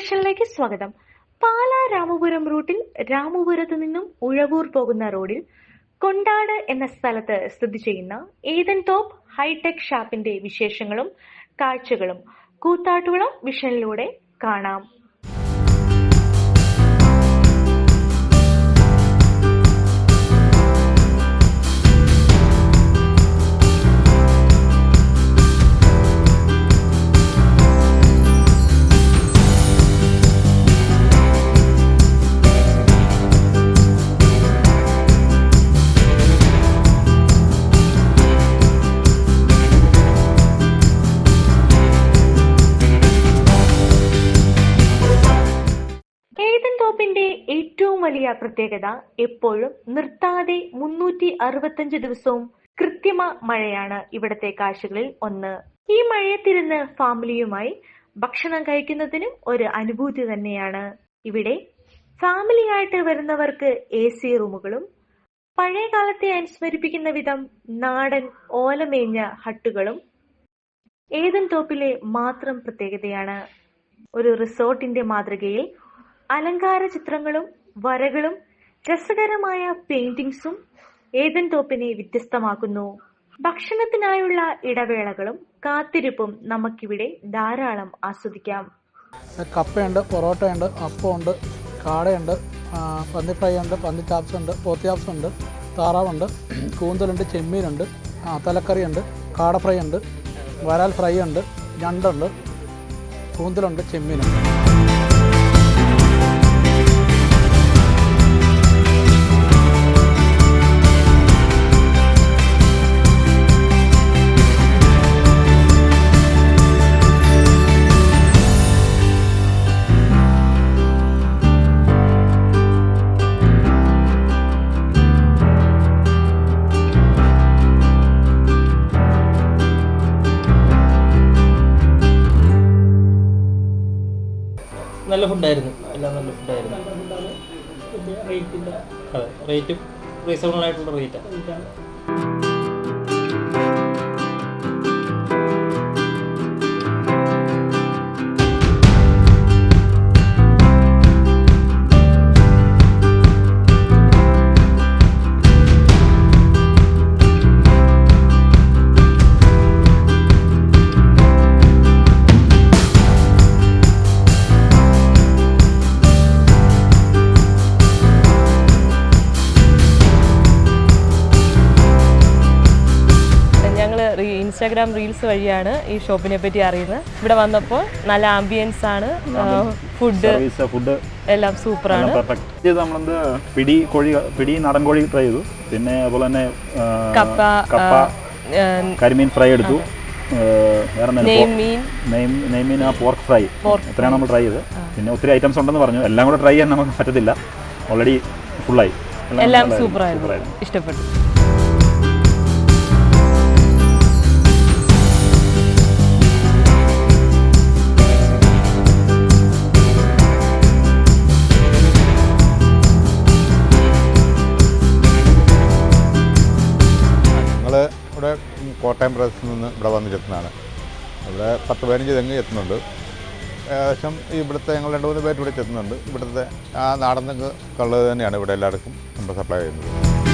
വിഷനിലേക്ക് സ്വാഗതം. പാലാ രാമപുരം റൂട്ടിൽ രാമപുരത്ത് നിന്നും ഉഴവൂർ പോകുന്ന റോഡിൽ കൊണ്ടാട് എന്ന സ്ഥലത്ത് സ്ഥിതി ചെയ്യുന്ന ഏതൻ ടോപ്പ് ഹൈടെക് ഷാപ്പിന്റെ വിശേഷങ്ങളും കാഴ്ചകളും കൂത്താട്ടുകുളം വിഷനിലൂടെ കാണാം. ഏറ്റവും വലിയ പ്രത്യേകത എപ്പോഴും നിർത്താതെ മുന്നൂറ്റി അറുപത്തഞ്ച് ദിവസവും കൃത്രിമ മഴയാണ് ഇവിടത്തെ കാഴ്ചകളിൽ ഒന്ന്. ഈ മഴയത്തിരുന്ന് ഫാമിലിയുമായി ഭക്ഷണം കഴിക്കുന്നതിനും ഒരു അനുഭൂതി തന്നെയാണ്. ഇവിടെ ഫാമിലിയായിട്ട് വരുന്നവർക്ക് എ സി റൂമുകളും പഴയ കാലത്തെ അനുസ്മരിപ്പിക്കുന്ന വിധം നാടൻ ഓലമേഞ്ഞ ഹട്ടുകളും ഏതൻ തോപ്പിലെ മാത്രം പ്രത്യേകതയാണ്. ഒരു റിസോർട്ടിന്റെ മാതൃകയിൽ അലങ്കാര ചിത്രങ്ങളും വരകളും രസകരമായ പെയിന്റിങ്സും ഏതൻ തോപ്പിനെ വ്യത്യസ്തമാക്കുന്നു. ഭക്ഷണത്തിനായുള്ള ഇടവേളകളും കാത്തിരിപ്പും നമുക്കിവിടെ ധാരാളം ആസ്വദിക്കാം. കപ്പയുണ്ട് പൊറോട്ടയുണ്ട് അപ്പമുണ്ട് കാടയുണ്ട് പന്നി ഫ്രൈ ഉണ്ട് പന്നി ചാപ്സ് ഉണ്ട് പോത്തി ചാപ്സ് ഉണ്ട് താറാവുണ്ട് കൂന്തലുണ്ട് ചെമ്മീനുണ്ട് തലക്കറി തലക്കറിയുണ്ട് കാട ഫ്രൈ ഉണ്ട് വരാൽ ഫ്രൈ ഉണ്ട് ഞണ്ടുണ്ട് കൂന്തലുണ്ട് ചെമ്മീനുണ്ട്. നല്ല ഫുഡായിരുന്നു എല്ലാം നല്ല ഫുഡായിരുന്നു അതെ റേറ്റും റീസണബിൾ ആയിട്ടുള്ള റേറ്റാണ് ഇൻസ്റ്റാഗ്രാം റീൽസ് വഴിയാണ് ഈ ഷോപ്പിനെ പറ്റി അറിയുന്നത്. ഇവിടെ വന്നപ്പോൾ നല്ല ആംബിയൻസ് ആണ് ഫുഡ് ഫുഡ് എല്ലാം സൂപ്പറാണ്. പെർഫെക്റ്റ് നമ്മളെന്ത് പിടി കോഴി പിടി നാടൻ കോഴി ട്രൈ ചെയ്തു. പിന്നെ അതുപോലെ തന്നെ കപ്പ കപ്പ കരിമീൻ ഫ്രൈ എടുത്തു? നെയ്മീൻ ആ പോർക്ക് ഫ്രൈ ഇത്രയാണ് നമ്മൾ ട്രൈ ചെയ്തത്. പിന്നെ ഒത്തിരി ഐറ്റംസ് ഉണ്ടെന്ന് പറഞ്ഞു. എല്ലാം കൂടെ ട്രൈ ചെയ്യാൻ നമുക്ക് പറ്റത്തില്ല. ഓൾറെഡി ഫുള്ളായി എല്ലാം സൂപ്പറായിരുന്നു. ഇഷ്ടപ്പെട്ടു. കോട്ടയം പ്രദേശത്ത് നിന്ന് ഇവിടെ വന്നിരുത്തുന്നതാണ് ഇവിടെ പത്ത് പതിനഞ്ച് തെങ്ങ് എത്തുന്നുണ്ട് ഏകദേശം ഇവിടുത്തെ ഞങ്ങൾ രണ്ട് മൂന്ന് പേര് ഇവിടെ ചെത്തുന്നുണ്ട്. ഇവിടുത്തെ ആ നാടൻ തെങ്ങ് കള്ളത് തന്നെയാണ് ഇവിടെ എല്ലാവർക്കും നമ്മൾ സപ്ലൈ ചെയ്യുന്നത്.